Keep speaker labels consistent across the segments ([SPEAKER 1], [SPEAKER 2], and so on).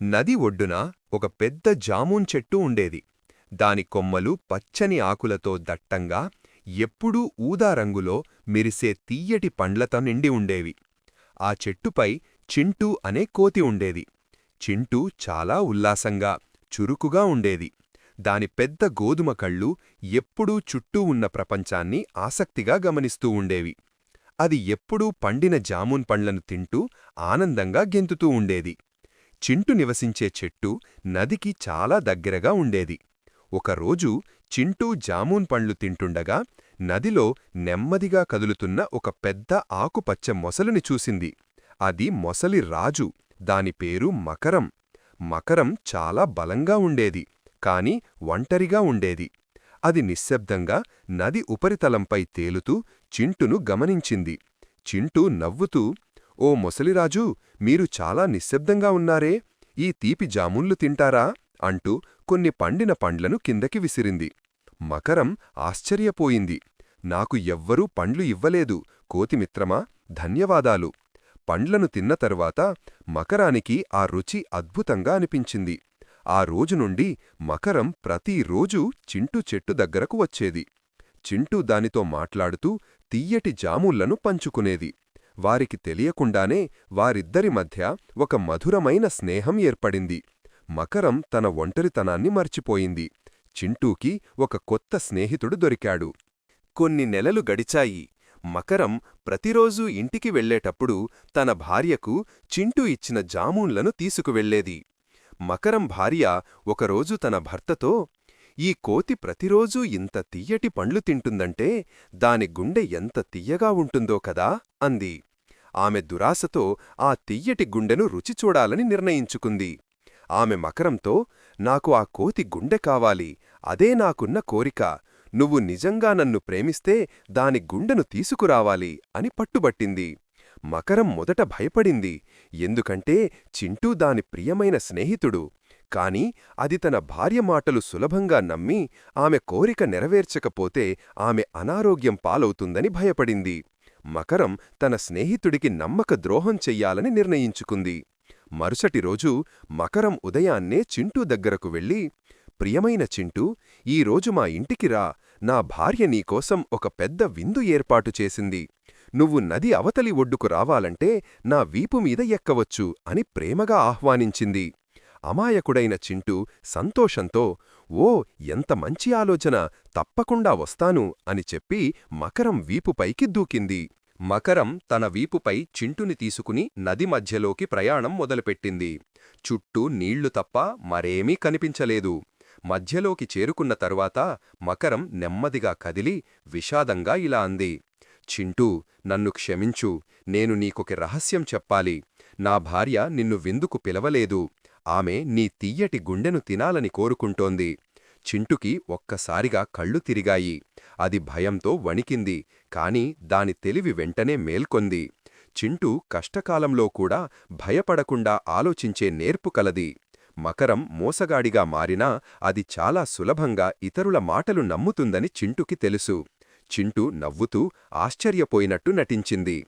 [SPEAKER 1] నది ఒడ్డున ఒక పెద్ద జామూన్ చెట్టు ఉండేది. దాని కొమ్మలు పచ్చని ఆకులతో దట్టంగా ఎప్పుడూ ఊదా రంగులో మెరిసే తీయటి పండ్లతో నిండి ఉండేవి. ఆ చెట్టుపై చింటూ అనే కోతి ఉండేది. చింటూ చాలా ఉల్లాసంగా చురుకుగా ఉండేది. దాని పెద్ద గోధుమ కళ్ళు ఎప్పుడూ చుట్టూ ఉన్న ప్రపంచాన్ని ఆసక్తిగా గమనిస్తూ ఉండేవి. అది ఎప్పుడూ పండిన జామూన్ పండ్లను తింటూ ఆనందంగా గెంతుతూ ఉండేది. చింటు నివసించే చెట్టు నదికి చాలా దగ్గరగా ఉండేది. ఒకరోజు చింటూ జామూన్ పండ్లు తింటుండగా నదిలో నెమ్మదిగా కదులుతున్న ఒక పెద్ద ఆకుపచ్చ మొసలిని చూసింది. అది మొసలి రాజు దాని పేరు మకరం. మకరం చాలా బలంగా ఉండేది కాని ఒంటరిగా ఉండేది. అది నిశ్శబ్దంగా నది ఉపరితలంపై తేలుతూ చింటును గమనించింది. చింటూ నవ్వుతూ ఓ మొసలిరాజూ మీరు చాలా నిశ్శబ్దంగా ఉన్నారే ఈ తీపి జామున్లు తింటారా? అంటూ కొన్ని పండిన పండ్లను కిందకి విసిరింది. మకరం ఆశ్చర్యపోయింది. నాకు ఎవ్వరూ పండ్లు ఇవ్వలేదు. కోతిమిత్రమా? ధన్యవాదాలు. పండ్లను తిన్న తరువాత మకరానికి ఆ రుచి అద్భుతంగా అనిపించింది. ఆ రోజు నుండి మకరం ప్రతిరోజూ చింటూ చెట్టు దగ్గరకు వచ్చేది. చింటూ దానితో మాట్లాడుతూ తీయటి జాముళ్ళను పంచుకునేది. వారికి తెలియకుండానే వారిద్దరి మధ్య ఒక మధురమైన స్నేహం ఏర్పడింది. మకరం తన ఒంటరితనాన్ని మర్చిపోయింది. చింటూకి ఒక కొత్త స్నేహితుడు దొరికాడు. కొన్ని నెలలు గడిచాయి. మకరం ప్రతిరోజూ ఇంటికి వెళ్ళేటప్పుడు తన భార్యకు చింటూ ఇచ్చిన జామూన్లను తీసుకువెళ్ళేది మకరం భార్య ఒకరోజు తన భర్తతో ఈ కోతి ప్రతిరోజూ ఇంత తియ్యటి పండ్లు తింటుందంటే దాని గుండె ఎంత తియ్యగా ఉంటుందో కదా అంది. ఆమె దురాశతో ఆ తియ్యటి గుండెను రుచి చూడాలని నిర్ణయించుకుంది. ఆమె మకరంతో నాకు ఆ కోతి గుండె కావాలి అదే నాకున్న కోరిక. నువ్వు నిజంగా నన్ను ప్రేమిస్తే దాని గుండెను తీసుకురావాలి అని పట్టుబట్టింది. మకరం మొదట భయపడింది. ఎందుకంటే చింటూ దాని ప్రియమైన స్నేహితుడు. కాని అది తన భార్య మాటలు సులభంగా నమ్మి ఆమె కోరిక నెరవేర్చకపోతే ఆమె అనారోగ్యం పాలవుతుందని భయపడింది. మకరం తన స్నేహితుడికి నమ్మక ద్రోహం చెయ్యాలని నిర్ణయించుకుంది. మరుసటి రోజు మకరం ఉదయాన్నే చింటూ దగ్గరకు వెళ్ళి ప్రియమైన చింటూ ఈరోజు మా ఇంటికి రా. నా భార్య నీకోసం ఒక పెద్ద విందు ఏర్పాటు చేసింది. నువ్వు నది అవతలి ఒడ్డుకు రావాలంటే నా వీపుమీద ఎక్కవచ్చు అని ప్రేమగా ఆహ్వానించింది. అమాయకుడైన చింటూ సంతోషంతో ఓ ఎంత మంచి ఆలోచన. తప్పకుండా వస్తాను అని చెప్పి మకరం వీపుపైకి దూకింది. మకరం తన వీపుపై చింటుని తీసుకుని నది మధ్యలోకి ప్రయాణం మొదలుపెట్టింది. చుట్టూ నీళ్ళు తప్ప మరేమీ కనిపించలేదు. మధ్యలోకి చేరుకున్న తరువాత మకరం నెమ్మదిగా కదిలి విషాదంగా ఇలా అంది. చింటూ నన్ను క్షమించు. నేను నీకొక రహస్యం చెప్పాలి. నా భార్య నిన్ను విందుకు పిలవలేదు. ఆమె నీ తీయటి గుండెను తినాలని కోరుకుంటోంది. చింటుకి ఒక్కసారిగా కళ్ళు తిరిగాయి. అది భయంతో వణికింది. కాని దాని తెలివి వెంటనే మేల్కొంది. చింటూ కష్టకాలంలో కూడా భయపడకుండా ఆలోచించే నేర్పు కలది. మకరం మోసగాడిగా మారినా అది చాలా సులభంగా ఇతరుల మాటలు నమ్ముతుందని చింటుకి తెలుసు. చింటూ నవ్వుతూ ఆశ్చర్యపోయినట్టు నటించింది.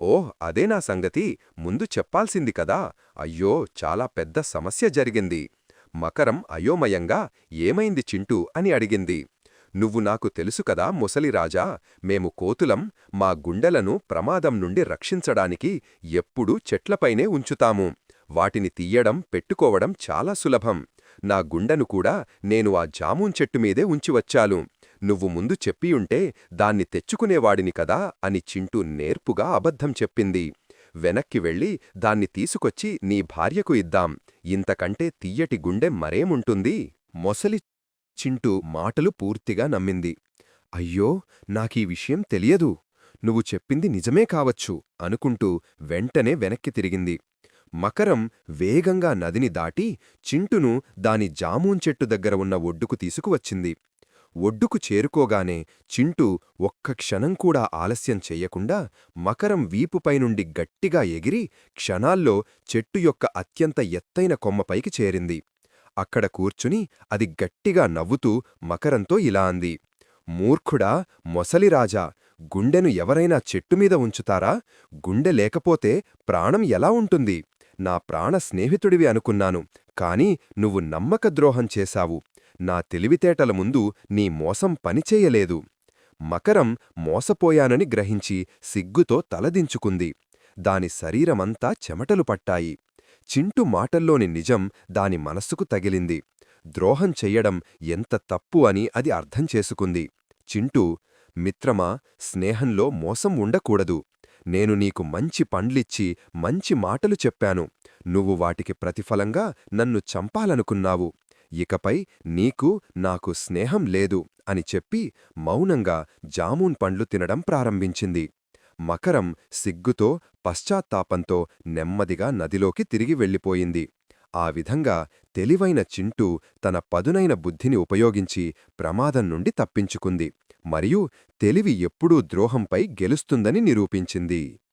[SPEAKER 1] ఓహ్ అదేనా సంగతి. ముందు చెప్పాల్సింది కదా. అయ్యో చాలా పెద్ద సమస్య జరిగింది. మకరం అయోమయంగా ఏమైంది చింటూ అని అడిగింది. నువ్వు నాకు తెలుసు కదా ముసలిరాజా మేము కోతులం మా గుండెలను ప్రమాదం నుండి రక్షించడానికి ఎప్పుడూ చెట్లపైనే ఉంచుతాము. వాటిని తీయడం పెట్టుకోవడం చాలా సులభం. నా గుండెను కూడా నేను ఆ జామూన్ చెట్టుమీదే ఉంచివచ్చాలు నువ్వు ముందు చెప్పియుంటే దాన్ని తెచ్చుకునేవాడిని కదా అని చింటూ నేర్పుగా అబద్ధం చెప్పింది. వెనక్కి వెళ్ళి దాన్ని తీసుకొచ్చి నీ భార్యకు ఇద్దాం. ఇంతకంటే తీయటి గుండె మరేముంటుంది? మొసలి చింటూ మాటలు పూర్తిగా నమ్మింది. అయ్యో నాకీ విషయం తెలియదు. నువ్వు చెప్పింది నిజమే కావచ్చు అనుకుంటూ వెంటనే వెనక్కి తిరిగింది. మకరం వేగంగా నదిని దాటి చింటును దాని జామూన్ చెట్టు దగ్గర ఉన్న ఒడ్డుకు తీసుకువచ్చింది. ఒడ్డుకు చేరుకోగానే చింటూ ఒక్క క్షణం కూడా ఆలస్యం చెయ్యకుండా మకరం వీపుపైనుండి గట్టిగా ఎగిరి క్షణాల్లో చెట్టు యొక్క అత్యంత ఎత్తైన కొమ్మపైకి చేరింది. అక్కడ కూర్చుని అది గట్టిగా నవ్వుతూ మకరంతో ఇలా అంది. మూర్ఖుడా మొసలిరాజా గుండెను ఎవరైనా చెట్టుమీద ఉంచుతారా? గుండె లేకపోతే ప్రాణం ఎలా ఉంటుంది?
[SPEAKER 2] నా ప్రాణ స్నేహితుడివి అనుకున్నాను కాని నువ్వు నమ్మకద్రోహం చేశావు. నా తెలివితేటల ముందు నీ మోసం పనిచేయలేదు మకరం మోసపోయానని గ్రహించి సిగ్గుతో తలదించుకుంది. దాని శరీరమంతా చెమటలు పట్టాయి. చింటు మాటల్లోని నిజం దాని మనస్సుకు తగిలింది. ద్రోహం చెయ్యడం ఎంత తప్పు అని అది అర్థం చేసుకుంది. చింటూ మిత్రమా స్నేహంలో మోసం ఉండకూడదు. నేను నీకు మంచి పండ్లిచ్చి మంచి మాటలు చెప్పాను. నువ్వు వాటికి ప్రతిఫలంగా నన్ను చంపాలనుకున్నావు. ఇకపై నీకు నాకు స్నేహం లేదు అని చెప్పి మౌనంగా జామూన్ పండ్లు తినడం ప్రారంభించింది. మకరం సిగ్గుతో పశ్చాత్తాపంతో నెమ్మదిగా నదిలోకి తిరిగి వెళ్ళిపోయింది. ఆ విధంగా తెలివైన చింటూ తన పదునైన బుద్ధిని ఉపయోగించి ప్రమాదం నుండి తప్పించుకుంది. మరియు తెలివి ఎప్పుడూ ద్రోహంపై గెలుస్తుందని నిరూపించింది.